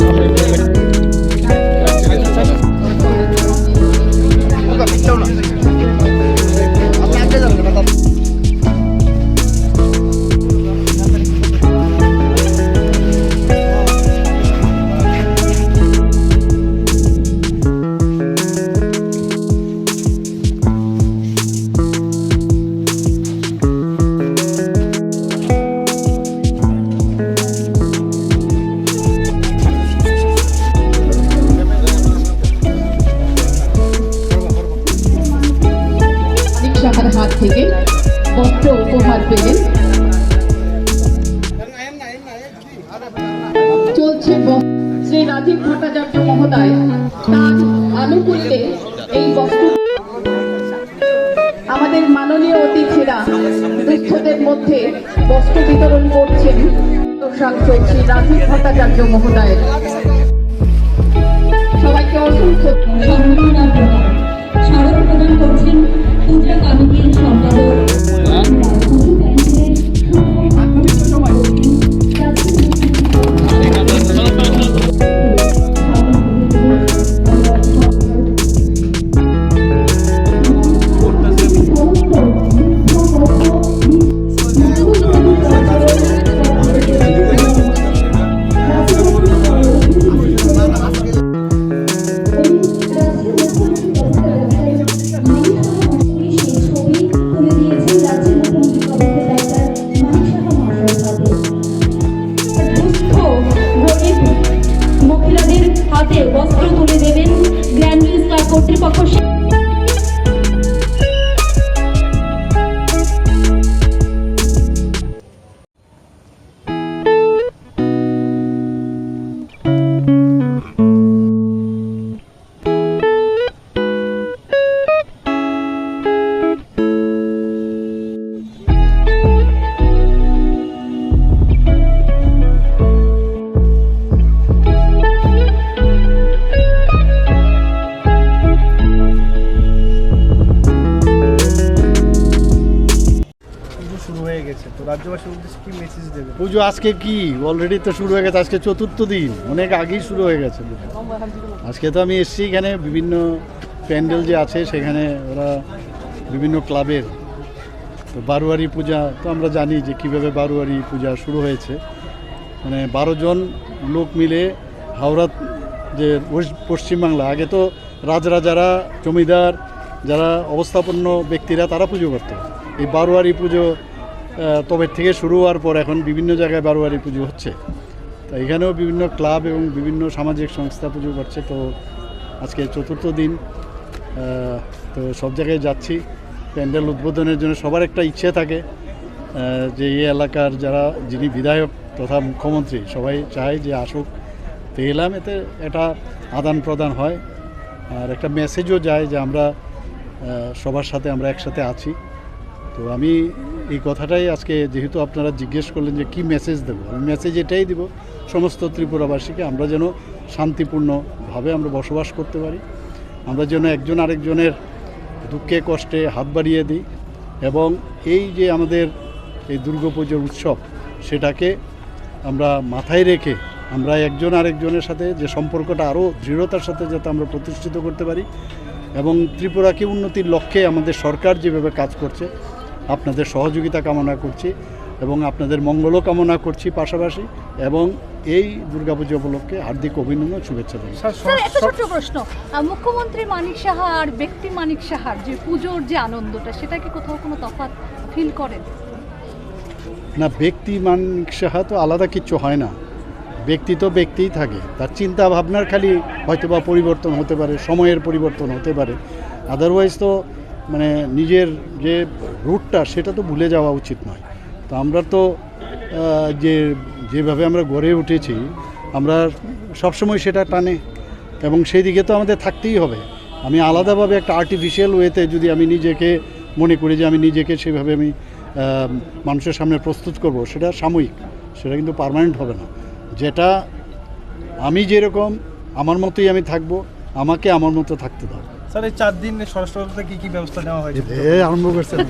আমরা বস্ত্র উপহার পেলেন। চলছে শ্রী রাজীব ভট্টাচার্য মহোদয়, তার আনুকূল্যে এই বস্ত্র আমাদের মাননীয় অতিথিরা দুঃস্থদের মধ্যে বস্ত্র বিতরণ করছেন। শ্রী রাজীব ভট্টাচার্য মহোদয়ের। ক্লাব কর্তৃপক্ষ পুজো শুরু হয়ে গেছে তো রাজ্যবাসীর উদ্দেশ্যে কি মেসেজ দেবে পুজো আজকে কি? অলরেডি তো শুরু হয়ে গেছে, আজকে চতুর্থ দিন। অনেক আগেই শুরু হয়ে গেছে। আজকে তো আমি এসেছি এখানে, বিভিন্ন প্যান্ডেল যে আছে, সেখানে ওরা বিভিন্ন ক্লাবের। তো বারোয়ারি পূজা, তো আমরা জানি যে কীভাবে বারোয়ারি পূজা শুরু হয়েছে। মানে বারো জন লোক মিলে হাওড়া যে পশ্চিমবাংলা, আগে তো রাজরাজারা, জমিদার, যারা অবস্থাপন্ন ব্যক্তিরা, তারা পুজো করতো। এই বারোয়ারি পুজো তবে থেকে শুরু হওয়ার পর এখন বিভিন্ন জায়গায় বারোয়ারি পুজো হচ্ছে। তো এখানেও বিভিন্ন ক্লাব এবং বিভিন্ন সামাজিক সংস্থা পুজো করছে, তো আজকে চতুর্থ দিন তো সব জায়গায় যাচ্ছি। প্যান্ডেল উদ্বোধনের জন্য সবার একটা ইচ্ছে থাকে যে এই এলাকার যারা, যিনি বিধায়ক তথা মুখ্যমন্ত্রী, সবাই চায় যে আসুক। তো এলাম, এতে এটা আদান প্রদান হয়, আর একটা মেসেজও যায় যে আমরা সবার সাথে আমরা একসাথে আছি। তো আমি এই কথাটাই আজকে যেহেতু আপনারা জিজ্ঞেস করলেন যে কি মেসেজ দেবো? আমি মেসেজ এটাই দিব, সমস্ত ত্রিপুরাবাসীকে আমরা যেন শান্তিপূর্ণভাবে আমরা বসবাস করতে পারি, আমরা যেন একজন আরেকজনের দুঃখে, কষ্টে হাত বাড়িয়ে দিই এবং এই যে আমাদের এই দুর্গাপুজোর উৎসব, সেটাকে আমরা মাথায় রেখে আমরা একজন আরেকজনের সাথে যে সম্পর্কটা আরও দৃঢ়তার সাথে যাতে আমরা প্রতিষ্ঠিত করতে পারি এবং ত্রিপুরাকে উন্নতির লক্ষ্যে আমাদের সরকার যেভাবে কাজ করছে আপনাদের সহযোগিতা কামনা করছি এবং আপনাদের মঙ্গলও কামনা করছি পাশাপাশি এবং এই দুর্গাপুজো উপলক্ষে হার্দিক অভিনন্দন শুভেচ্ছা জানাই। স্যার স্যার একটা ছোট্ট প্রশ্ন। মুখ্যমন্ত্রী মানিক সাহা আর ব্যক্তি মানিক সাহার যে পুজোর যে আনন্দটা সেটা কি কোথাও কোনো তফাৎ ফিল করেন? না ব্যক্তি মানিক সাহা তো আলাদা কিচ্ছু হয় না। ব্যক্তি তো ব্যক্তিই থাকে। তার চিন্তা ভাবনার খালি হয়তোবা পরিবর্তন হতে পারে সময়ের পরিবর্তন হতে পারে। আদারওয়াইজ তো মানে নিজের যে রুটটা, সেটা তো ভুলে যাওয়া উচিত নয়। তো আমরা তো যে, যেভাবে আমরা গড়ে উঠেছি, আমরা সবসময় সেটা টানে। এবং সেই দিকে তো আমাদের থাকতেই হবে। আমি আলাদাভাবে একটা আর্টিফিশিয়াল ওয়েতে যদি আমি নিজেকে মনে করি যে, আমি নিজেকে সেভাবে আমি মানুষের সামনে প্রস্তুত করব, সেটা সাময়িক, সেটা কিন্তু পার্মানেন্ট হবে না। যেটা আমি যেরকম, আমার মতোই আমি থাকব, আমাকে আমার মতো থাকতে দাও। স্যার এই চার দিন স্বরাষ্ট্র কি কি ব্যবস্থা নেওয়া হয়েছে আরম্ভ করছেন।